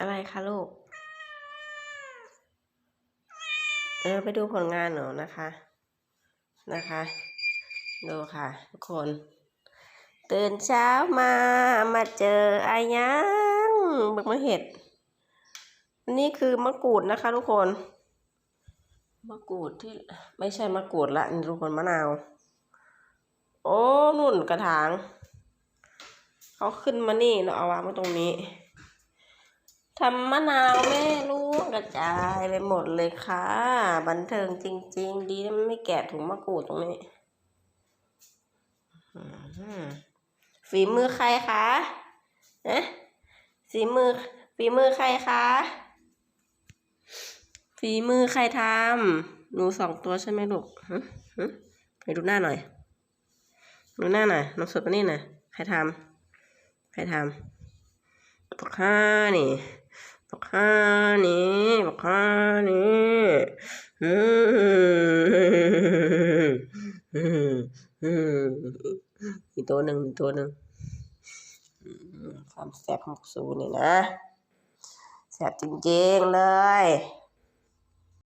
อะไรคะลูก เออ ไปดูผลงานหนูนะคะ นะคะ ดูค่ะ ทุกคน ตื่นเช้ามา มาเจอไอายังบักมะเห็ดอันนี้คือมะกรูดนะคะ ทุกคน มะกรูดที่ไม่ใช่มะกรูดละทุกคนมะนาว โอ้ นุ่นกระถาง เขาขึ้นมานี่ เราเอาวางไว้ตรงนี้ ทำมะนาวแม่ลูกกระจายไปหมดเลยค่ะ บันเทิงจริง ๆ ดีนะไม่แกะถุงมะกรูดตรงนี้อื้อหือฝีมือใครคะเอ๊ะฝีมือฝีมือใครคะฝีมือใครทำหนูสองตัวใช่ไหมลูกหึหึไปดูหน้าหน่อยดูหน้าหน่อยน้องสดมานี่หน่อยใครทำใครทำบอกห้านี่ บอกข้านี่บอกข้านี่อืมอืมอืมอีกตัวหนึ่งอีกตัวหนึ่งอืมความแสบของสูนี่นะแสบจริงๆเลย